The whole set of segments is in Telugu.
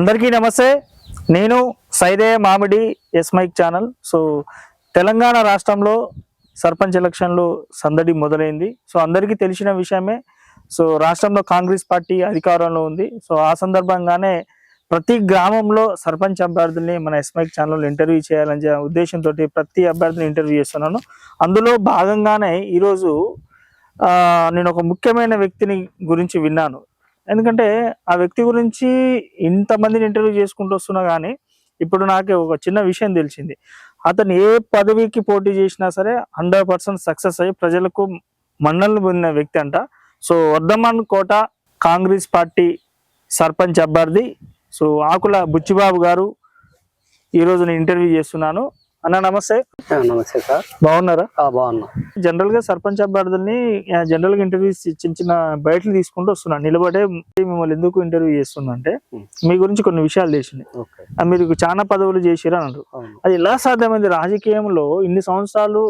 అందరికీ నమస్తే. నేను Saide Mamidi S mike channel. So Telangana రాష్ట్రంలో సర్పంచ్ ఎలక్షన్లు సందడి మొదలైంది. సో అందరికీ తెలిసిన విషయమే సో రాష్ట్రంలో కాంగ్రెస్ పార్టీ అధికారంలో ఉంది. సో ఆ సందర్భంగానే ప్రతి గ్రామంలో సర్పంచ్ అభ్యర్థుల్ని మన ఎస్ మైక్ ఛానల్లో ఇంటర్వ్యూ చేయాలని ఉద్దేశంతో ప్రతి అభ్యర్థిని ఇంటర్వ్యూ చేస్తున్నాను. అందులో భాగంగానే ఈరోజు నేను ఒక ముఖ్యమైన వ్యక్తిని గురించి విన్నాను. ఎందుకంటే ఆ వ్యక్తి గురించి ఇంతమందిని ఇంటర్వ్యూ చేసుకుంటూ వస్తున్నా కానీ ఇప్పుడు నాకు ఒక చిన్న విషయం తెలిసింది. అతను ఏ పదవికి పోటీ చేసినా సరే హండ్రెడ్ పర్సెంట్ సక్సెస్ అయ్యి ప్రజలకు మన్నలు పొందిన వ్యక్తి అంట. So Vardhaman Kota Congress party sarpanch అభ్యర్థి. సో ఆకుల బుచ్చిబాబు గారు ఈరోజు నేను ఇంటర్వ్యూ చేస్తున్నాను. అన్న నమస్తే. నమస్తే సార్. బాగున్నారా? బాగున్నా. జనరల్గా సర్పంచ్ అభ్యర్థుల్ని జనరల్గా ఇంటర్వ్యూస్ చిన్న చిన్న బయటలు తీసుకుంటూ వస్తున్నాను నిలబడే మిమ్మల్ని ఎందుకు ఇంటర్వ్యూ చేస్తున్నా అంటే Hmm. మీ గురించి కొన్ని విషయాలు ఆ, మీరు చాలా పదవులు చేసిరు అని అన్నారు అది ఎలా సాధ్యమైంది? రాజకీయంలో ఇన్ని సంవత్సరాలు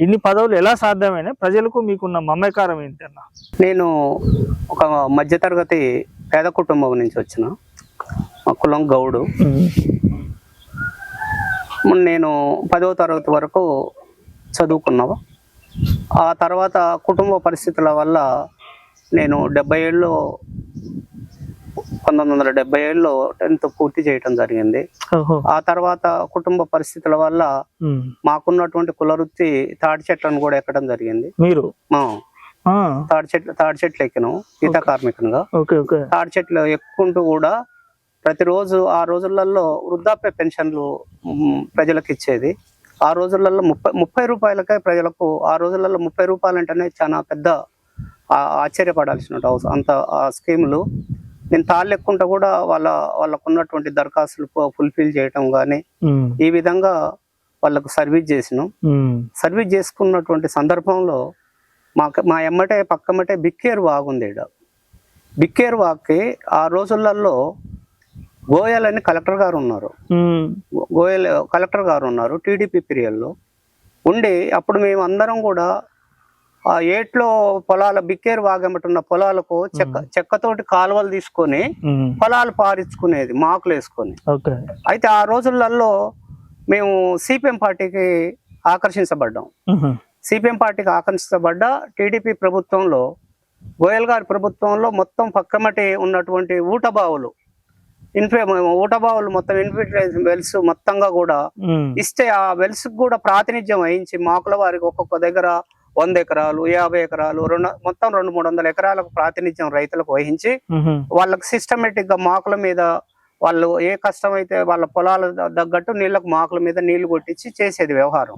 ఇన్ని పదవులు ఎలా సాధ్యమైన ప్రజలకు మీకున్న మమేకారం ఏంటి అన్న? నేను ఒక మధ్యతరగతి పేద కుటుంబం నుంచి వచ్చిన మా కులం గౌడు. నేను పదవ తరగతి వరకు చదువుకున్నావా ఆ తర్వాత కుటుంబ పరిస్థితుల వల్ల నేను డెబ్బై ఏళ్ళు పంతొమ్మిది వందల డెబ్బై ఏళ్ళలో టెన్త్ పూర్తి చేయటం జరిగింది. ఆ తర్వాత కుటుంబ పరిస్థితుల వల్ల. మాకున్నటువంటి కుల వృత్తి తాటి చెట్లను కూడా ఎక్కడం జరిగింది. మీరు? తాడి చెట్లు తాడి చెట్లు ఎక్కినాం ఈత కార్మికునిగా. ఓకే. తాడి చెట్లు ఎక్కుంటూ కూడా ప్రతిరోజు ఆ రోజులలో వృద్ధాప్య పెన్షన్లు ప్రజలకు ఇచ్చేది ఆ రోజులలో ముప్పై ముప్పై రూపాయలకే ప్రజలకు ఆ రోజులలో ముప్పై రూపాయలు అంటేనే చాలా పెద్ద ఆశ్చర్యపడాల్సిన అంత ఆ స్కీములు నేను తాళ్ళు ఎక్కుంటూ కూడా వాళ్ళ వాళ్ళకు ఉన్నటువంటి దరఖాస్తులు ఫుల్ఫిల్ చేయటం కానీ. ఈ విధంగా వాళ్ళకు సర్వీస్ చేసినాం. సర్వీస్ చేసుకున్నటువంటి సందర్భంలో మా మా ఎమ్మటే పక్కమ్మటే బిక్కేరు వాగుంది బిక్కేరు వాగ్కి ఆ రోజులలో గోయల్ అని కలెక్టర్ గారు ఉన్నారు. గోయల్ కలెక్టర్ గారు ఉన్నారు టీడీపీ పీరియడ్లో. ఉండి అప్పుడు మేము అందరం కూడా ఆ ఏట్లో పొలాల బిక్కేరు వాగమ్మటున్న పొలాలకు చెక్క చెక్కతోటి కాలువలు తీసుకొని. పొలాలు పారించుకునేది మాకులు వేసుకొని. అయితే ఆ రోజులలో మేము సిపిఎం పార్టీకి ఆకర్షించబడ్డాం. సిపిఎం పార్టీకి ఆకర్షించబడ్డ టీడీపీ ప్రభుత్వంలో గోయల్ గారి ప్రభుత్వంలో మొత్తం పక్కమటి ఉన్నటువంటి ఊటబావులు ఇన్ఫే ఊటబావులు మొత్తం ఇన్ఫిల్ట్రేషన్ వెల్స్ మొత్తంగా కూడా. ఇస్తే ఆ వెల్స్ కూడా ప్రాతినిధ్యం వహించి మాకుల వారికి ఒక్కొక్క దగ్గర వంద ఎకరాలు యాభై ఎకరాలు రెండు మొత్తం రెండు మూడు వందల ఎకరాలకు ప్రాతినిధ్యం రైతులకు వహించి. వాళ్ళకి సిస్టమేటిక్గా మాకుల మీద వాళ్ళు ఏ కష్టం అయితే వాళ్ళ పొలాల తగ్గట్టు నీళ్ళకు మాకుల మీద నీళ్ళు కొట్టించి చేసేది వ్యవహారం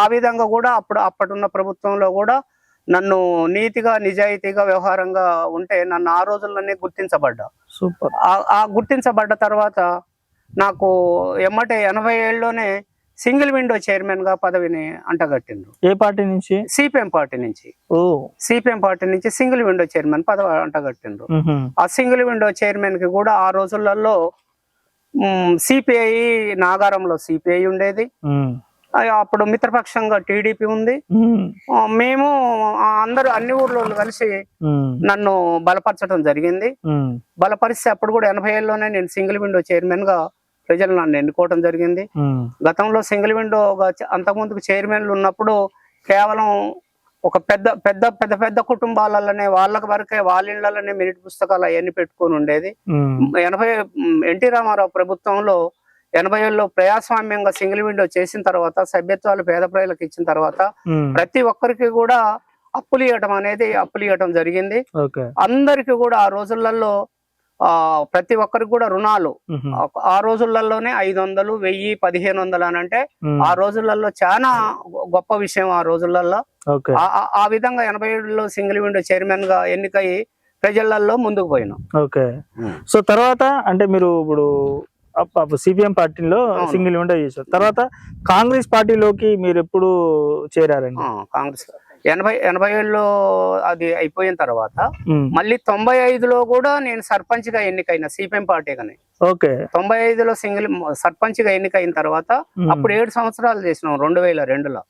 ఆ విధంగా కూడా అప్పుడు అప్పటున్న ప్రభుత్వంలో కూడా నన్ను నీతిగా నిజాయితీగా వ్యవహారంగా ఉంటే నన్ను ఆ రోజుల్లోనే గుర్తించబడ్డా సూపర్. ఆ- గుర్తించబడ్డ తర్వాత నాకు ఎమ్మటే ఎనభై ఏళ్ళలోనే సింగిల్ విండో చైర్మన్గా పదవిని అంటగట్టిండ్రు. ఏ పార్టీ నుంచి? సిపిఎం పార్టీ నుంచి. ఓ. సిపిఎం పార్టీ నుంచి సింగిల్ విండో చైర్మన్ పదవి అంటగట్టిండ్రు. ఆ సింగిల్ విండో చైర్మన్కి కూడా ఆ రోజులలో సిపిఐ నాగారంలో సిపిఐ ఉండేది. అప్పుడు మిత్రపక్షంగా టీడీపీ ఉంది మేము అందరూ అన్ని ఊర్లో కలిసి. నన్ను బలపరచడం జరిగింది. బలపరిస్తే అప్పుడు కూడా ఎనభై ఏళ్ళలోనే నేను సింగిల్ విండో చైర్మన్గా ప్రజలు నన్ను ఎన్నుకోవడం జరిగింది. గతంలో సింగిల్ విండోగా అంతకుముందుకు చైర్మన్లు ఉన్నప్పుడు కేవలం ఒక పెద్ద పెద్ద పెద్ద పెద్ద కుటుంబాలలోనే వాళ్ళకి వరకే వాళ్ళ ఇళ్ళలోనే మెరిట్ పుస్తకాలు అవన్నీ పెట్టుకొని ఉండేది. ఎనభై ఎన్టీ రామారావు ప్రభుత్వంలో ఎనభై ఏళ్ళలో ప్రజాస్వామ్యంగా సింగిల్ విండో చేసిన తర్వాత సభ్యత్వాలు పేద ప్రజలకు ఇచ్చిన తర్వాత. ప్రతి ఒక్కరికి కూడా అప్పులు ఇవ్వటం అనేది అప్పులు ఇవ్వటం జరిగింది. ఓకే. అందరికి కూడా ఆ రోజులలో ఆ ప్రతి ఒక్కరికి కూడా రుణాలు. ఆ- ఆ రోజులలోనే ఐదు వందలు వెయ్యి పదిహేను వందలు అని అంటే. ఆ రోజులలో చాలా గొప్ప విషయం ఆ రోజులలో. ఓకే. ఆ- విధంగా ఎనభై ఏడులో సింగిల్ విండో చైర్మన్గా ఎన్నికై ప్రజలలో ముందుకు పోయినాం. ఓకే. సో తర్వాత అంటే మీరు ఇప్పుడు సిపిఎం పార్టీలో. సింగిల్ విండో చేశారు. తర్వాత కాంగ్రెస్ పార్టీలోకి మీరు ఎప్పుడు చేరారండి? కాంగ్రెస్ ఎనభై ఎనభై ఏళ్ళలో అది అయిపోయిన తర్వాత మళ్ళీ తొంభై ఐదులో కూడా నేను సర్పంచ్గా ఎన్నికైన సిపిఎం పార్టీగానే ఓకే. తొంభై ఐదులో సింగిల్ సర్పంచ్గా ఎన్నికైన తర్వాత అప్పుడు ఏడు సంవత్సరాలు చేసినాం రెండు వేల రెండులో.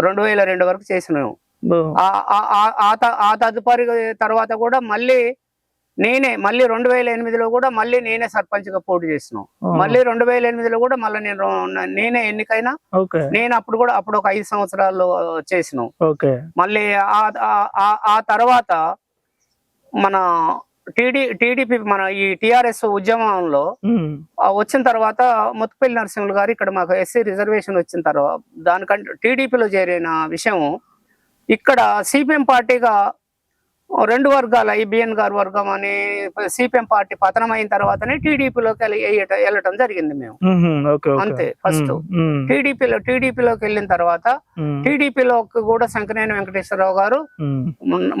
రెండు వేల రెండు వరకు చేసినాం. బో. ఆ- ఆ- ఆ- ఆ త- ఆ తదుపరి తర్వాత కూడా మళ్ళీ నేనే మళ్ళీ రెండు వేల ఎనిమిదిలో కూడా మళ్ళీ నేనే సర్పంచ్గా పోటీ చేసినాం మళ్ళీ రెండు వేల ఎనిమిదిలో కూడా మళ్ళీ నేను నేనే ఎన్నికైనా నేను అప్పుడు కూడా అప్పుడు ఒక ఐదు సంవత్సరాలు చేసినాం. మళ్ళీ ఆ- తర్వాత మన టీడీ టీడీపీ మన ఈ టిఆర్ఎస్ ఉద్యమంలో వచ్చిన తర్వాత ముత్తుపల్లి నరసింహులు గారు ఇక్కడ మాకు ఎస్సీ రిజర్వేషన్ వచ్చిన తర్వాత దానికంటే టీడీపీలో చేరిన విషయం ఇక్కడ సిపిఎం పార్టీగా రెండు వర్గాల ఈ బిఎన్ గారు వర్గం అని సిపిఎం పార్టీ పతనం అయిన తర్వాతనే టీడీపీలోకి వెళ్ళటం జరిగింది మేము. అంతే ఫస్ట్. టీడీపీలో టీడీపీలోకి వెళ్ళిన తర్వాత ఉమ్, టీడీపీలోకి కూడా శంకనేని వెంకటేశ్వరరావు గారు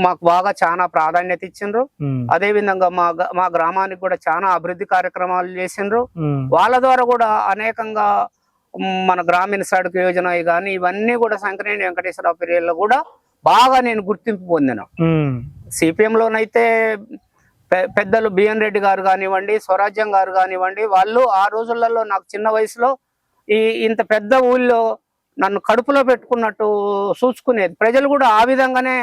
మాకు బాగా చాలా ప్రాధాన్యత ఇచ్చిండ్రు. అదే విధంగా మా మా గ్రామానికి కూడా చాలా అభివృద్ధి కార్యక్రమాలు చేసిండ్రు. వాళ్ళ ద్వారా కూడా అనేకంగా మన గ్రామీణ సడక్ యోజన కానీ ఇవన్నీ కూడా శంకరేణి వెంకటేశ్వరరావు పీరియడ్లో కూడా బాగా నేను గుర్తింపు పొందిన. సిపిఎం లోనైతే పెద్దలు బిఎన్ రెడ్డి గారు కానివ్వండి స్వరాజ్యం గారు కానివ్వండి వాళ్ళు ఆ రోజులలో నాకు చిన్న వయసులో ఈ ఇంత పెద్ద ఊళ్ళో నన్ను కడుపులో పెట్టుకున్నట్టు చూసుకునేది ప్రజలు కూడా ఆ విధంగానే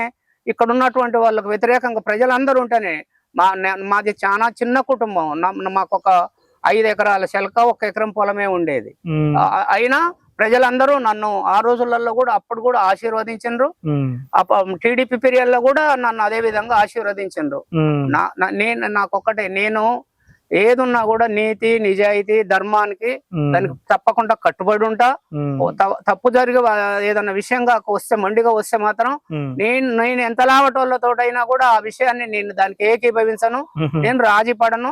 ఇక్కడ ఉన్నటువంటి వాళ్ళకు వ్యతిరేకంగా ప్రజలందరూ ఉంటేనే మా మాది చాలా చిన్న కుటుంబం. మాకు ఒక ఐదు ఎకరాల శెలక ఒక ఎకరం పొలమే ఉండేది. అయినా ప్రజలందరూ నన్ను ఆ రోజులలో కూడా అప్పుడు కూడా ఆశీర్వదించండ్రు ఉమ్, టీడీపీ పీరియడ్లో కూడా నన్ను అదే విధంగా ఆశీర్వదించండ్రు నా- నేను నాకొక్కటే నేను ఏదున్నా కూడా నీతి నిజాయితీ ధర్మానికి దానికి తప్పకుండా కట్టుబడి ఉంటా. తప్పు జరిగి ఏదన్నా విషయంగా వస్తే మండిగా వస్తే మాత్రం నేను నేను ఎంత లావటోళ్ళతోటైనా కూడా ఆ విషయాన్ని నేను దానికి ఏకీభవించను. నేను రాజీ పడను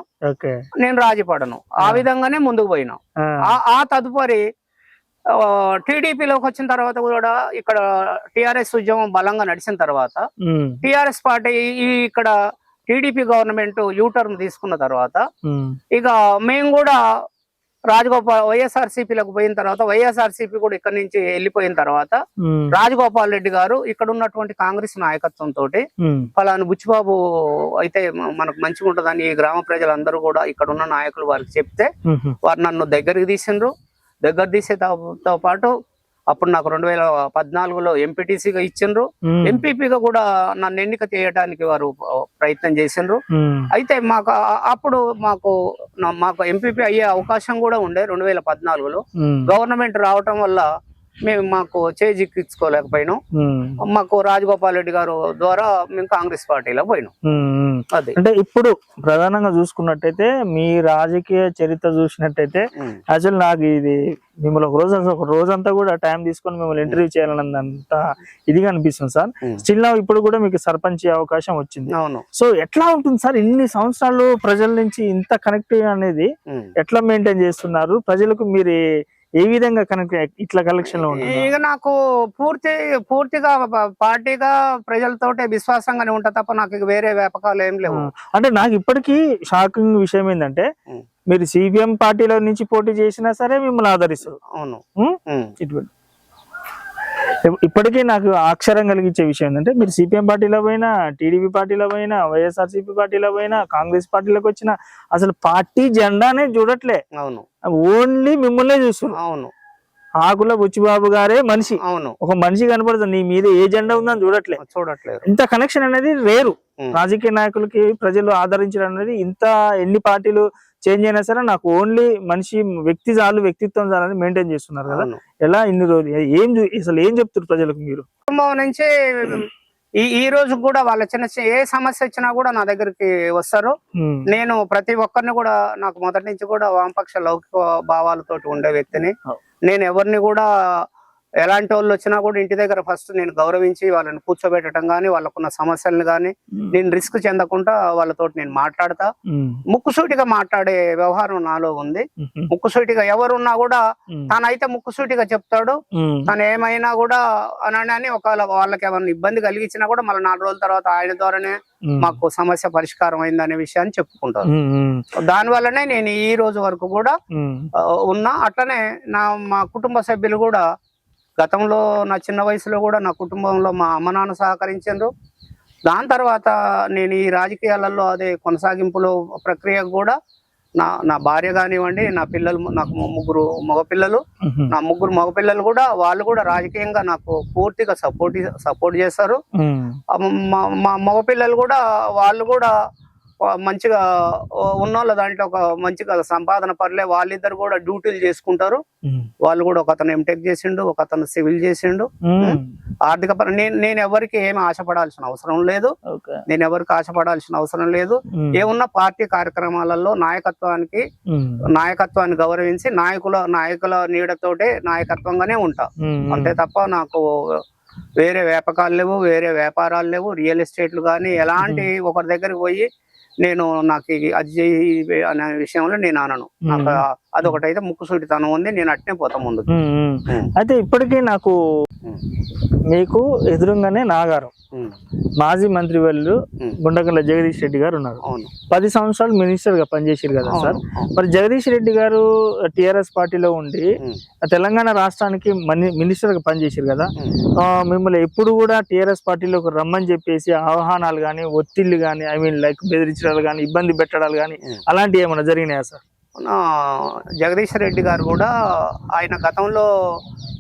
నేను రాజీ పడను ఆ. విధంగానే ముందుకు పోయినా. ఆ తదుపరి టీడీపీలోకి వచ్చిన తర్వాత కూడా ఇక్కడ టిఆర్ఎస్ ఉద్యమం బలంగా నడిచిన తర్వాత టిఆర్ఎస్ పార్టీ ఈ ఇక్కడ టీడీపీ గవర్నమెంట్ యూటర్న్ తీసుకున్న తర్వాత ఇక మేము కూడా రాజగోపాల్ వైఎస్ఆర్సీపీలకు పోయిన తర్వాత వైఎస్ఆర్సీపీ కూడా ఇక్కడ నుంచి వెళ్ళిపోయిన తర్వాత రాజగోపాల్ రెడ్డి గారు ఇక్కడ ఉన్నటువంటి కాంగ్రెస్ నాయకత్వం తోటి ఫలాని బుచ్చిబాబు అయితే మనకు మంచిగా ఉంటుందని ఈ గ్రామ ప్రజలందరూ కూడా ఇక్కడ ఉన్న నాయకులు వారికి చెప్తే వారు నన్ను దగ్గరికి తీసిండ్రు. దగ్గర తీసేతో పాటు అప్పుడు నాకు రెండు వేల పద్నాలుగులో ఎంపీటీసీగా ఇచ్చిండ్రు. ఎంపీపీగా కూడా నన్ను ఎన్నిక చేయడానికి వారు ప్రయత్నం చేసిండ్రు. అయితే మాకు అప్పుడు మాకు మాకు ఎంపీపీ అయ్యే అవకాశం కూడా ఉండే రెండు వేల పద్నాలుగులో గవర్నమెంట్ రావటం వల్ల మేము మాకు చేజిక్కించుకోలేకపోయినాం మాకు రాజగోపాల్ రెడ్డి గారు ద్వారా మేము కాంగ్రెస్ పార్టీలో పోయినాం. అది అంటే ఇప్పుడు ప్రధానంగా చూసుకున్నట్టయితే మీ రాజకీయ చరిత్ర చూసినట్టయితే. యాక్చువల్ నాకు ఇది మిమ్మల్ని ఒక రోజు ఒక రోజంతా కూడా టైం తీసుకొని మిమ్మల్ని ఇంటర్వ్యూ చేయాలన్నంత ఇదిగా అనిపిస్తుంది సార్. స్టిల్ నా ఇప్పుడు కూడా మీకు సర్పంచ్ అవకాశం వచ్చింది అవును సో ఎట్లా ఉంటుంది సార్ ఇన్ని సంవత్సరాలు ప్రజల నుంచి ఇంత కనెక్ట్ అనేది. ఎట్లా మెయింటైన్ చేస్తున్నారు ప్రజలకు మీరు ఏ- విధంగా కనెక్ట్ ఇట్లా కలెక్షన్లో ఇక నాకు పూర్తి పూర్తిగా పార్టీగా ప్రజలతోటే విశ్వాసంగానే ఉంటా తప్ప నాకు ఇక వేరే వ్యాపకాలు ఏం లేవు. అంటే నాకు ఇప్పటికీ షాకింగ్ విషయం ఏంటంటే. మీరు సిపిఎం పార్టీలో నుంచి పోటీ చేసినా సరే మిమ్మల్ని ఆదరిస్తారు. అవును. ఇటువంటి ఇప్పటికీ నాకు అక్షరం కలిగించే విషయం ఏంటంటే మీరు సిపిఎం పార్టీలో పోయినా టీడీపీ పార్టీలో పోయినా వైఎస్ఆర్సీపీ పార్టీలో పోయినా కాంగ్రెస్ పార్టీలోకి వచ్చినా అసలు పార్టీ జెండానే చూడట్లే. అవును. ఓన్లీ మిమ్మల్నే చూస్తున్నారు అవును. ఆకుల బుచ్చిబాబు గారే మనిషి. అవును. ఒక మనిషి కనపడుతుంది నీ మీద ఏ జెండా ఉందని చూడట్లే. చూడట్లేదు. ఇంత కనెక్షన్ అనేది రేరు. రాజకీయ నాయకులకి ప్రజలు ఆదరించడం అనేది ఇంత ఎన్ని పార్టీలు చేంజ్ అయినా సరే నాకు ఓన్లీ మనిషి వ్యక్తి చాలు వ్యక్తిత్వం చాలని మెయింటైన్ చేస్తున్నారు కదా. ఎలా ఇన్ని రోజులు ఏం అసలు ఏం చెప్తారు ప్రజలకు మీరు? కుటుంబం నుంచి ఈ ఈ రోజు కూడా వాళ్ళ చిన్న చిన్న ఏ సమస్య వచ్చినా కూడా నా దగ్గరికి వస్తారు. నేను ప్రతి ఒక్కరిని కూడా నాకు మొదటి నుంచి కూడా వామపక్ష లౌకిక భావాలతోటి ఉండే వ్యక్తిని. నేను ఎవరిని కూడా ఎలాంటి వాళ్ళు వచ్చినా కూడా ఇంటి దగ్గర ఫస్ట్ నేను గౌరవించి వాళ్ళని కూర్చోబెట్టడం కానీ వాళ్ళకున్న సమస్యలను కానీ నేను రిస్క్ చెందకుండా వాళ్ళతోటి నేను మాట్లాడతా. ముక్కుసూటిగా మాట్లాడే వ్యవహారం నాలో ఉంది. ముక్కుసూటిగా ఎవరున్నా కూడా తనైతే ముక్కుసూటిగా చెప్తాడు. తను ఏమైనా కూడా అని అని ఒకవేళ వాళ్ళకి ఏమైనా ఇబ్బంది కలిగించినా కూడా మళ్ళీ నాలుగు రోజుల తర్వాత ఆయన ద్వారానే మాకు సమస్య పరిష్కారం అయింది అనే విషయాన్ని ఉమ్, దాని వల్లనే నేను ఈ రోజు వరకు కూడా ఉన్నా. అట్లనే నా మా కుటుంబ సభ్యులు కూడా గతంలో నా చిన్న వయసులో కూడా నా కుటుంబంలో మా అమ్మ నాన్న సహకరించారు. దాని తర్వాత నేను ఈ రాజకీయాలలో అదే కొనసాగింపులో ప్రక్రియ కూడా నా నా భార్య కానివ్వండి నా పిల్లలు నాకు ముగ్గురు మగపిల్లలు నా ముగ్గురు మగపిల్లలు కూడా వాళ్ళు కూడా రాజకీయంగా నాకు పూర్తిగా సపోర్ట్ సపోర్ట్ చేస్తారు మా మగపిల్లలు కూడా వాళ్ళు కూడా మంచిగా ఉన్నోళ్ళ దాంట్లో ఒక మంచిగా సంపాదన పర్లే వాళ్ళిద్దరు కూడా డ్యూటీలు చేసుకుంటారు. వాళ్ళు కూడా ఒక అతను ఎంటెక్ చేసిండు ఒక అతను సివిల్ చేసిండు. ఆర్థిక పర నేను నేను ఎవరికి ఏమి ఆశపడాల్సిన అవసరం లేదు నేను ఎవరికి ఆశపడాల్సిన అవసరం లేదు. ఏమున్నా పార్టీ కార్యక్రమాలలో నాయకత్వానికి. నాయకత్వాన్ని గౌరవించి నాయకుల నాయకుల నీడతోటే నాయకత్వంగానే ఉంటా. అంతే తప్ప నాకు వేరే వ్యాపకాలు లేవు వేరే వ్యాపారాలు లేవు రియల్ ఎస్టేట్లు కానీ ఎలాంటి ఒకరి దగ్గరికి పోయి నేను నాకు అది ఇది అనే విషయంలో నేను అనను. నాకు అదొకటైతే ముక్కుసూటితనం ఉంది నేను అట్నే పోతా ముందు. అయితే ఇప్పటికీ నాకు మీకు ఎదురుగానే నాగారం. మాజీ మంత్రి వాళ్ళు. గుండగల్ల జగదీష్ రెడ్డి గారు ఉన్నారు. పది సంవత్సరాలు మినిస్టర్గా పనిచేసారు కదా సార్. మరి జగదీష్ రెడ్డి గారు టిఆర్ఎస్ పార్టీలో ఉండి. తెలంగాణ రాష్ట్రానికి మని- మినిస్టర్గా పనిచేసారు కదా? మిమ్మల్ని ఎప్పుడు కూడా టిఆర్ఎస్ పార్టీలోకి రమ్మని చెప్పేసి ఆహ్వానాలు కానీ ఒత్తిళ్ళు కానీ ఐ మీన్ లైక్ బెదిరించడాలు కానీ ఇబ్బంది పెట్టడాలు కానీ. అలాంటివి ఏమైనా జరిగినాయా సార్? జగదీష్ రెడ్డి గారు కూడా ఆయన గతంలో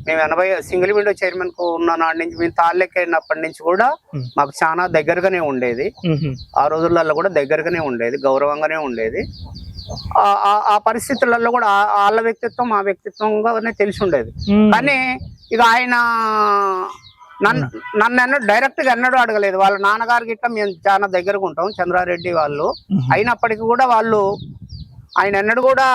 మేము ఎనభై సింగిల్ విండో చైర్మన్కు ఉన్న నాటి నుంచి మేము తాళ్ళెక్కినప్పటి నుంచి కూడా. మాకు చాలా దగ్గరగానే ఉండేది. ఆ రోజులలో కూడా దగ్గరగానే ఉండేది గౌరవంగానే ఉండేది ఆ- పరిస్థితులలో కూడా వాళ్ళ వ్యక్తిత్వం మా వ్యక్తిత్వంగానే తెలిసి ఉండేది. కానీ ఇక ఆయన నన్ను నన్ను ఎన్నడూ డైరెక్ట్గా ఎన్నడూ అడగలేదు వాళ్ళ నాన్నగారికి ఇట్లా మేము చాలా దగ్గరగా ఉంటాం చంద్రారెడ్డి వాళ్ళు. అయినప్పటికీ కూడా వాళ్ళు ఆయన ఎన్నడూ కూడా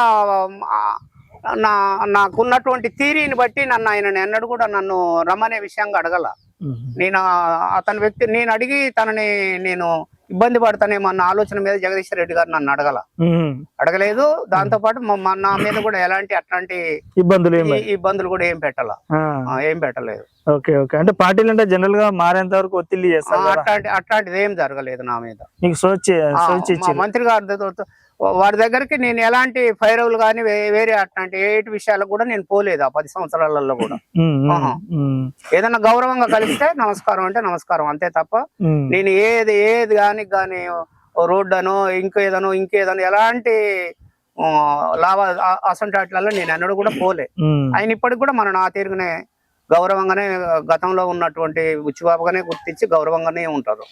నా నాకున్నటువంటి థీరీని బట్టి నన్ను ఆయన ఎన్నడూ కూడా నన్ను రమ్మనే విషయంగా అడగల. నేను అతని వ్యక్తి నేను అడిగి తనని నేను ఇబ్బంది పడతానేమో అన్న ఆలోచన మీద జగదీష్ రెడ్డి గారు నన్ను అడగల. అడగలేదు. దాంతో పాటు నా మీద కూడా ఎలాంటి అట్లాంటి ఇబ్బందులు ఇబ్బందులు కూడా ఏం పెట్టాల. ఏం పెట్టలేదు. Okay okay. అంటే పార్టీలు అంటే జనరల్గా మారేంత వరకు ఒత్తిడి చేస్తారు. అట్లాంటి అట్లాంటిది ఏం జరగలేదు నా మీద. మంత్రి గారి వారి దగ్గరికి నేను ఎలాంటి ఫైరవులు కానీ వేరే అట్లాంటి ఏటి విషయాలకు కూడా నేను పోలేదు ఆ పది సంవత్సరాలలో కూడా. ఆహా. ఏదైనా గౌరవంగా కలిస్తే నమస్కారం అంటే నమస్కారం అంతే తప్ప నేను ఏది ఏది కానీ కానీ రోడ్డు అనో ఇంకేదనో ఇంకేదనో ఎలాంటి లాభ ఆ- అసంటి వాటిలలో నేను ఎన్నడూ కూడా పోలే. ఆయన ఇప్పటికి కూడా మన నా తీరుగానే గౌరవంగానే గతంలో ఉన్నటువంటి ఉచ్చిబాబుగానే గుర్తించి గౌరవంగానే ఉంటారు.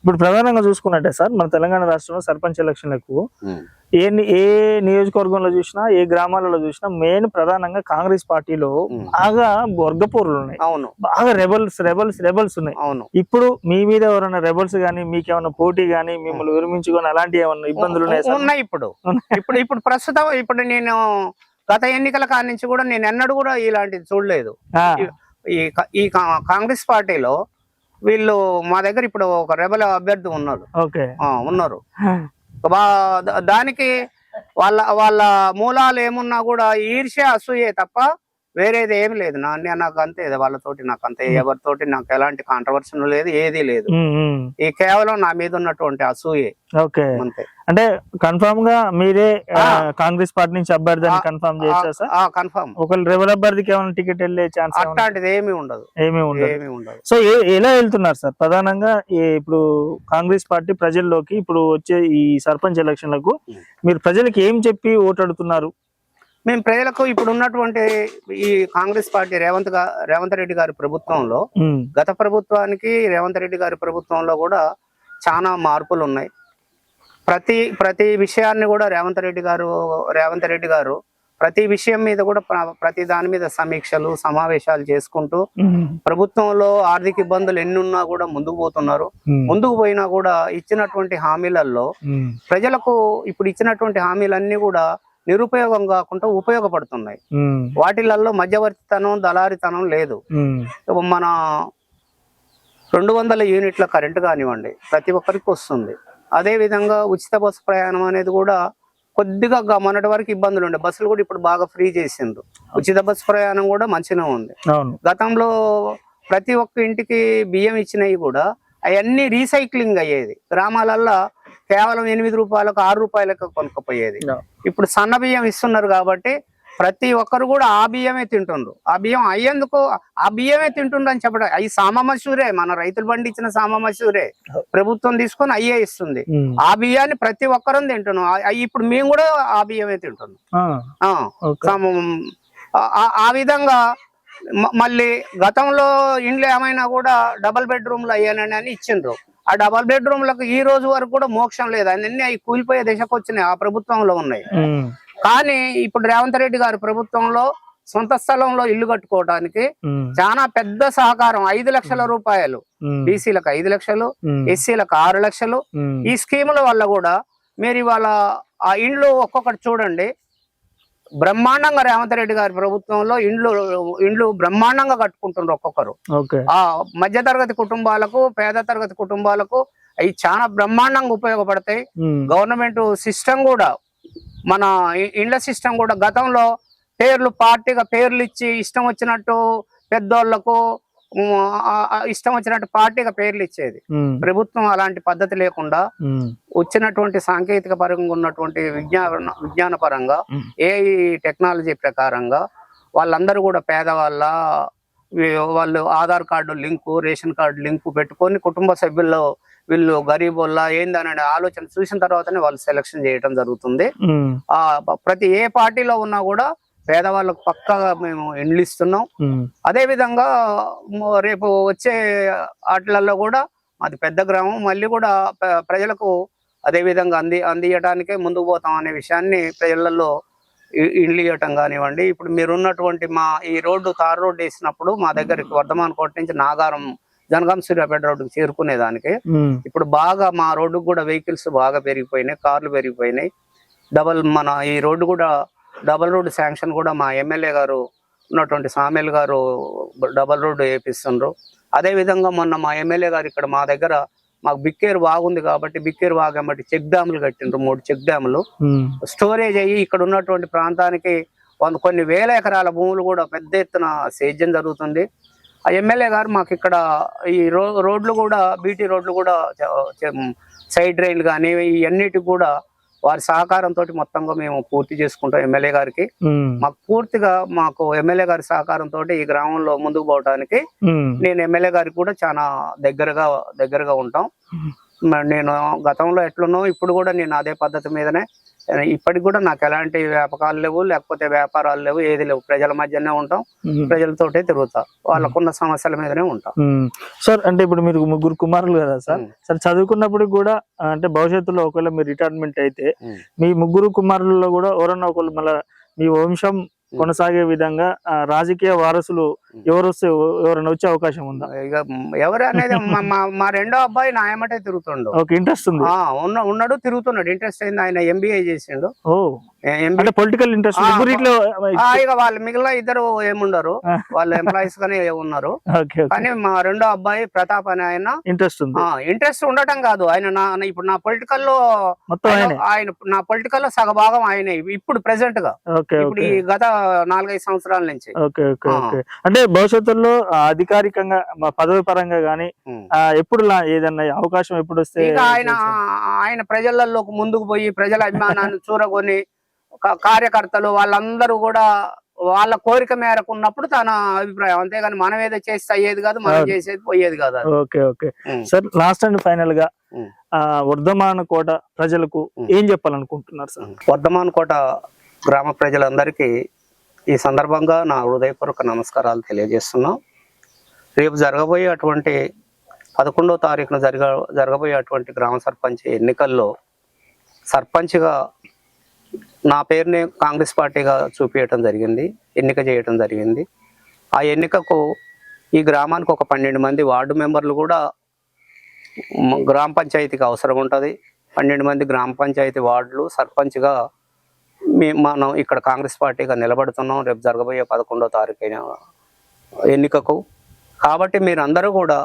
ఇప్పుడు ప్రధానంగా చూసుకున్నట్టే సార్ మన తెలంగాణ రాష్ట్రంలో సర్పంచ్ ఎలక్షన్లకు ఏ ఏ నియోజకవర్గంలో చూసినా ఏ గ్రామాలలో చూసినా మెయిన్ ప్రధానంగా కాంగ్రెస్ పార్టీలో. బాగా వర్గపోరులు ఉన్నాయి. అవును. బాగా రెబల్స్ రెబల్స్ రెబల్స్ ఉన్నాయి. అవును. ఇప్పుడు మీ మీద ఎవరైనా రెబల్స్ గానీ మీకేమైనా పోటీ గానీ మిమ్మల్ని విరమించుకొని అలాంటి ఏమన్నా ఇబ్బందులు ఉన్నాయి ఇప్పుడు. ఇప్పుడు ఇప్పుడు ప్రస్తుతం ఇప్పుడు నేను గత ఎన్నికల కాడి నుంచి కూడా నేను ఎన్నడూ కూడా ఇలాంటిది చూడలేదు. ఈ కాంగ్రెస్ పార్టీలో వీళ్ళు మా దగ్గర ఇప్పుడు ఒక రెబల్ అభ్యర్థి ఉన్నారు. ఉన్నారు. దానికి వాళ్ళ వాళ్ళ మూలాలు ఏమున్నా కూడా ఈర్ష్య అసూయే తప్ప వేరేది ఏమి లేదు. నా నాకు అంతే వాళ్ళతోటి నాకు అంతే ఎవరితోటి నాకు ఎలాంటి కాంట్రవర్షన్ లేదు ఏది లేదు. ఈ కేవలం నా మీద ఉన్నటువంటి అసూయే. ఓకే. అంతే. అంటే కన్ఫర్మ్గా మీరే. కాంగ్రెస్ పార్టీ నుంచి అభ్యర్థి కన్ఫర్మ్ సార్ కన్ఫర్మ్ అభ్యర్థికి ఏమైనా టికెట్ వెళ్ళే ఛాన్స్ అట్లాంటిది ఏమీ ఉండదు. ఏమీ ఉండదు. ఏమీ ఉండదు. సో ఏ- ఎలా వెళ్తున్నారు సార్? ప్రధానంగా ఇప్పుడు కాంగ్రెస్ పార్టీ ప్రజల్లోకి ఇప్పుడు వచ్చే ఈ సర్పంచ్ ఎలక్షన్లకు. మీరు ప్రజలకు ఏం చెప్పి ఓటాడుతున్నారు? మేము ప్రజలకు ఇప్పుడు ఉన్నటువంటి ఈ కాంగ్రెస్ పార్టీ రేవంత్ రేవంత్ రెడ్డి గారి ప్రభుత్వంలో. గత ప్రభుత్వానికి రేవంత్ రెడ్డి గారి ప్రభుత్వంలో కూడా చాలా మార్పులు ఉన్నాయి ప్రతి ప్రతి విషయాన్ని కూడా రేవంత్ రెడ్డి గారు రేవంత్ రెడ్డి గారు ప్రతి విషయం మీద కూడా ప్ర- ప్రతి దాని మీద సమీక్షలు సమావేశాలు చేసుకుంటూ. ప్రభుత్వంలో ఆర్థిక ఇబ్బందులు ఎన్ని ఉన్నా కూడా ముందుకు పోతున్నారు. ముందుకు పోయినా కూడా ఇచ్చినటువంటి హామీలలో. ప్రజలకు ఇప్పుడు ఇచ్చినటువంటి హామీలన్నీ కూడా నిరుపయోగం కాకుండా ఉపయోగపడుతున్నాయి. వాటిలలో మధ్యవర్తితనం దళారితనం లేదు. మన రెండు వందల యూనిట్ల కరెంటు కానివ్వండి ప్రతి ఒక్కరికి వస్తుంది. అదే విధంగా ఉచిత బస్సు ప్రయాణం అనేది కూడా కొద్దిగా మొన్నటి వరకు ఇబ్బందులు ఉండే. బస్సులు కూడా ఇప్పుడు బాగా ఫ్రీ చేసిండ్రు. ఉచిత బస్సు ప్రయాణం కూడా మంచిగా ఉంది. గతంలో ప్రతి ఒక్క ఇంటికి బియ్యం ఇచ్చినవి కూడా అవన్నీ రీసైక్లింగ్ అయ్యేది. గ్రామాలల్లో కేవలం ఎనిమిది రూపాయలకు ఆరు రూపాయలకు కొనుక్కపోయేది. ఇప్పుడు సన్న బియ్యం ఇస్తున్నారు కాబట్టి ప్రతి ఒక్కరు కూడా ఆ బియ్యమే తింటుండ్రు. ఆ బియ్యం అయ్యేందుకు ఆ బియ్యమే తింటుండ్రు అని చెప్పడం అవి సామమసూరే మన రైతులు పండించిన సామమసూరే ప్రభుత్వం తీసుకొని అయ్యే ఇస్తుంది. ఉం. ఆ బియ్యాన్ని ప్రతి ఒక్కరం తింటున్నాం. ఇప్పుడు మేము కూడా ఆ బియ్యమే తింటున్నాం. ఆ, ఆ. విధంగా మళ్ళీ గతంలో ఇండ్లు ఏమైనా కూడా డబల్ బెడ్రూమ్లు అయ్యానని అని ఇచ్చిండ్రు. ఆ డబల్ బెడ్రూమ్లకు ఈ రోజు వరకు కూడా మోక్షం లేదు. అన్ని అవి కూలిపోయే దశకు వచ్చినాయి ఆ ప్రభుత్వంలో ఉన్నాయి. కానీ ఇప్పుడు రేవంత్ రెడ్డి గారి ప్రభుత్వంలో సొంత స్థలంలో ఇల్లు కట్టుకోవడానికి చాలా పెద్ద సహకారం ఐదు లక్షల రూపాయలు. బీసీలకు ఐదు లక్షలు ఎస్సీలకు ఆరు లక్షలు. ఈ స్కీముల వల్ల కూడా మీరు ఇవాళ ఆ ఇండ్లు ఒక్కొక్కటి చూడండి. బ్రహ్మాండంగా రేవంత్ రెడ్డి గారి ప్రభుత్వంలో ఇండ్లు ఇండ్లు బ్రహ్మాండంగా కట్టుకుంటున్నారు ఒక్కొక్కరు. ఆ మధ్యతరగతి కుటుంబాలకు పేద తరగతి కుటుంబాలకు అవి చాలా బ్రహ్మాండంగా ఉపయోగపడతాయి. గవర్నమెంట్ సిస్టమ్ కూడా మన ఇండ్ల సిస్టమ్ కూడా గతంలో పేర్లు పార్టీగా పేర్లు ఇచ్చి ఇష్టం వచ్చినట్టు పెద్దోళ్ళకు ఇష్టం వచ్చినట్టు పార్టీగా పేర్లు ఇచ్చేది. ప్రభుత్వం అలాంటి పద్ధతి లేకుండా వచ్చినటువంటి సాంకేతిక పరంగా ఉన్నటువంటి విజ్ఞాన విజ్ఞాన పరంగా. ఏ టెక్నాలజీ ప్రకారంగా వాళ్ళందరూ కూడా పేదవాళ్ళ వాళ్ళు Aadhaar card link ration card link పెట్టుకొని కుటుంబ సభ్యుల్లో వీళ్ళు గరీబోళ్ళ ఏందనే ఆలోచన చూసిన తర్వాతనే వాళ్ళు సెలక్షన్ చేయడం జరుగుతుంది. ఆ ప్రతి ఏ పార్టీలో ఉన్నా కూడా పేదవాళ్ళకు పక్కాగా మేము ఇండ్లు ఇస్తున్నాం. అదే విధంగా రేపు వచ్చే వాటిలలో కూడా మాది పెద్ద గ్రామం మళ్ళీ కూడా ప్ర- ప్రజలకు అదే విధంగా అంది అందియటానికే ముందుకు పోతాం అనే విషయాన్ని ప్రజలలో ఇండ్లు ఇవ్వటం కానివ్వండి. ఇప్పుడు మీరున్నటువంటి మా ఈ రోడ్డు తార్ రోడ్డు వేసినప్పుడు మా దగ్గరికి వర్ధమాన్ కోట నుంచి నాగారం జనగాం సూర్యాపేట రోడ్డుకి చేరుకునేదానికి ఇప్పుడు బాగా మా రోడ్డుకు కూడా వెహికల్స్ బాగా పెరిగిపోయినాయి కార్లు పెరిగిపోయినాయి. డబల్ మన ఈ రోడ్డు కూడా డబల్ రోడ్డు శాంక్షన్ కూడా మా ఎమ్మెల్యే గారు ఉన్నటువంటి సామెల్ గారు డబల్ రోడ్డు అదే విధంగా మొన్న మా ఎమ్మెల్యే గారు ఇక్కడ మా దగ్గర మాకు బిక్కేరు బాగుంది కాబట్టి బిక్కేరు వాగమ్మటి చెక్ డ్యాములు కట్టిండ్రు మూడు చెక్ డ్యాములు. స్టోరేజ్ అయ్యి ఇక్కడ ఉన్నటువంటి ప్రాంతానికి వంద కొన్ని వేల ఎకరాల భూములు కూడా పెద్ద ఎత్తున సేద్యం జరుగుతుంది. ఆ ఎమ్మెల్యే గారు మాకు ఇక్కడ ఈ రో రోడ్లు కూడా బీటీ రోడ్లు కూడా సైడ్ డ్రైన్లు కానీ ఇవన్నిటికి కూడా వారి సహకారంతో మొత్తంగా మేము పూర్తి చేసుకుంటాం ఎమ్మెల్యే గారికి. మాకు పూర్తిగా మాకు ఎమ్మెల్యే గారి సహకారంతో ఈ గ్రామంలో ముందుకు పోవడానికి నేను ఎమ్మెల్యే గారికి కూడా చాలా దగ్గరగా దగ్గరగా ఉంటాం. నేను గతంలో ఎట్లున్నో ఇప్పుడు కూడా నేను అదే పద్ధతి మీదనే ఇప్పటికి కూడా నాకు ఎలాంటి వ్యాపకాలు లేవు లేకపోతే వ్యాపారాలు లేవు ఏది లేవు ప్రజల మధ్యనే ఉంటాం. ప్రజలతోటే తిరుగుతా వాళ్ళకున్న సమస్యల మీదనే ఉంటాం. సార్ అంటే ఇప్పుడు మీరు ముగ్గురు కుమారులు కదా సార్. సార్ చదువుకున్నప్పుడు కూడా అంటే భవిష్యత్తులో ఒకవేళ మీరు రిటైర్మెంట్ అయితే. మీ ముగ్గురు కుమారులలో కూడా ఎవరన్నా ఒకళ్ళు మళ్ళీ మీ వంశం కొనసాగే విధంగా రాజకీయ వారసులు. ఎవరు వస్తే ఎవరైనా వచ్చే అవకాశం ఉందా? ఇక ఎవరు అనేది మా- రెండో అబ్బాయి నా ఏమటే తిరుగుతుండు. ఓకే ఇంట్రెస్ట్ ఉంది. ఉన్నాడు తిరుగుతున్నాడు. ఇంట్రెస్ట్ అయింది ఆయన ఎంబీఏ చేసిండు. ఓ. అంటే పొలిటికల్ ఇంట్రెస్ట్ ముగ్గురిట్లో ఇక వాళ్ళు మిగిలిన ఇద్దరు ఏముండరు. వాళ్ళు ఎంప్లాయీస్ గానే ఉన్నారు కానీ మా రెండో అబ్బాయి ప్రతాప్ అనే ఆయన ఇంట్రెస్ట్ ఉంది. ఇంట్రెస్ట్ ఉండటం కాదు. ఆయన నా ఇప్పుడు నా పొలిటికల్లో మొత్తం ఆయన నా పొలిటికల్లో సగభాగం ఆయనే. ఇప్పుడు ప్రెసెంట్గా ఇప్పుడు ఈ గత నాలుగైదు సంవత్సరాల నుంచి. అంటే భవిష్యత్తులో అధికారికంగా పదవి పరంగా గానీ ఎప్పుడు ఏదన్నా అవకాశం ఎప్పుడు వస్తే ఆయన ఆయన ప్రజలలోకి ముందుకు పోయి ప్రజల అభిమానాన్ని చూరగొని కార్యకర్తలు వాళ్ళందరూ కూడా వాళ్ళ కోరిక మేరకు ఉన్నప్పుడు తన అభిప్రాయం అంతేగాని మనం ఏదో చేస్తే అయ్యేది కాదు మనం. చేసేది పోయేది కాదు. Okay okay. Sir last and ఫైనల్గా వర్ధమాన కోట ప్రజలకు. ఏం చెప్పాలనుకుంటున్నారు సార్ వర్ధమాన్ కోట గ్రామ ప్రజలందరికీ ఈ సందర్భంగా నా హృదయపూర్వక నమస్కారాలు తెలియజేస్తున్నాం రేపు జరగబోయే అటువంటి పదకొండో తారీఖున జరగ జరగబోయే అటువంటి గ్రామ సర్పంచ్ ఎన్నికల్లో సర్పంచ్గా నా పేరుని కాంగ్రెస్ పార్టీగా చూపించటం జరిగింది ఎన్నిక చేయటం జరిగింది. ఆ ఎన్నికకు ఈ గ్రామానికి ఒక పన్నెండు మంది వార్డు మెంబర్లు కూడా గ్రామ పంచాయతీకి అవసరం ఉంటుంది. పన్నెండు మంది గ్రామ పంచాయతీ వార్డులు సర్పంచ్గా మీ మనం ఇక్కడ కాంగ్రెస్ పార్టీగా నిలబడుతున్నాం రేపు జరగబోయే పదకొండో తారీఖైన ఎన్నికకు. కాబట్టి మీరందరూ కూడా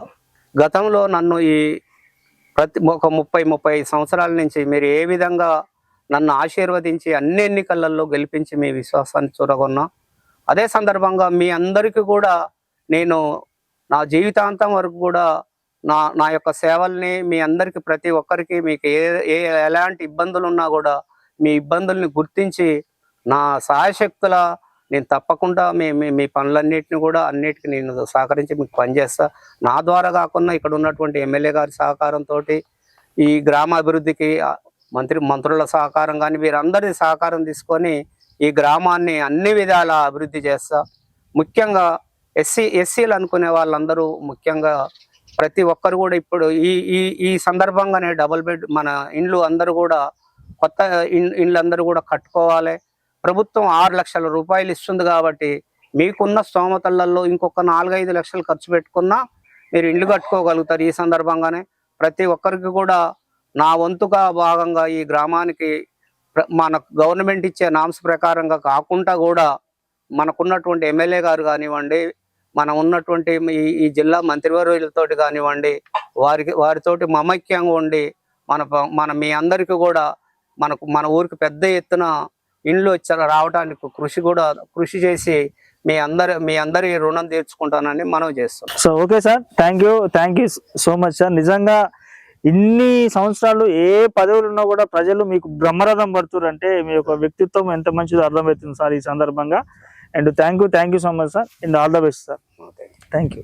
గతంలో నన్ను ఈ ప్రతి ఒక ముప్పై ముప్పై సంవత్సరాల నుంచి మీరు ఏ విధంగా నన్ను ఆశీర్వదించి అన్ని ఎన్నికలలో గెలిపించి మీ విశ్వాసాన్ని చూరగొన్నా. అదే సందర్భంగా మీ అందరికీ కూడా నేను నా జీవితాంతం వరకు కూడా నా నా యొక్క సేవల్ని మీ అందరికి ప్రతి ఒక్కరికి మీకు ఏ ఏ ఎలాంటి ఇబ్బందులు ఉన్నా కూడా మీ ఇబ్బందుల్ని గుర్తించి నా సహాయశక్తుల నేను తప్పకుండా మీ మీ మీ పనులన్నింటిని కూడా అన్నిటికీ నేను సహకరించి మీకు పనిచేస్తా. నా ద్వారా కాకుండా ఇక్కడ ఉన్నటువంటి ఎమ్మెల్యే గారి సహకారంతో ఈ గ్రామ అభివృద్ధికి మంత్రి మంత్రుల సహకారం కానీ వీరందరి సహకారం తీసుకొని ఈ గ్రామాన్ని అన్ని విధాల అభివృద్ధి చేస్తా. ముఖ్యంగా ఎస్సీ ఎస్సీలు అనుకునే వాళ్ళందరూ ముఖ్యంగా ప్రతి ఒక్కరు కూడా ఇప్పుడు ఈ ఈ ఈ సందర్భంగానే డబుల్ బెడ్ మన ఇండ్లు అందరూ కూడా కొత్త ఇన్- కూడా కట్టుకోవాలి. ప్రభుత్వం ఆరు లక్షల రూపాయలు ఇస్తుంది కాబట్టి మీకున్న స్తోమతలలో ఇంకొక నాలుగైదు లక్షలు ఖర్చు పెట్టుకున్నా మీరు ఇండ్లు కట్టుకోగలుగుతారు ఈ సందర్భంగానే. ప్రతి ఒక్కరికి కూడా నా వంతుగా భాగంగా ఈ గ్రామానికి మన గవర్నమెంట్ ఇచ్చే నామ్స్ ప్రకారంగా కాకుండా కూడా మనకున్నటువంటి ఎమ్మెల్యే గారు కానివ్వండి మనం ఉన్నటువంటి ఈ ఈ జిల్లా మంత్రివర్యులతోటి కానివ్వండి వారికి వారితోటి మమైక్యంగా ఉండి మన మన మీ అందరికీ కూడా మనకు మన ఊరికి పెద్ద ఎత్తున ఇండ్లు వచ్చి రావడానికి కృషి కూడా కృషి చేసి మీ అందరి మీ అందరి రుణం తీర్చుకుంటానని మనం చేస్తాం so okay sir thank you thank you so much sir నిజంగా ఇన్ని సంవత్సరాలు ఏ పదవులు ఉన్నా కూడా ప్రజలు మీకు బ్రహ్మరథం పడుతున్నారు అంటే మీ యొక్క వ్యక్తిత్వం ఎంత మంచిదో అర్థమవుతుంది సార్ ఈ సందర్భంగా. And thank you thank you so much sir. And all the best sir. Thank you.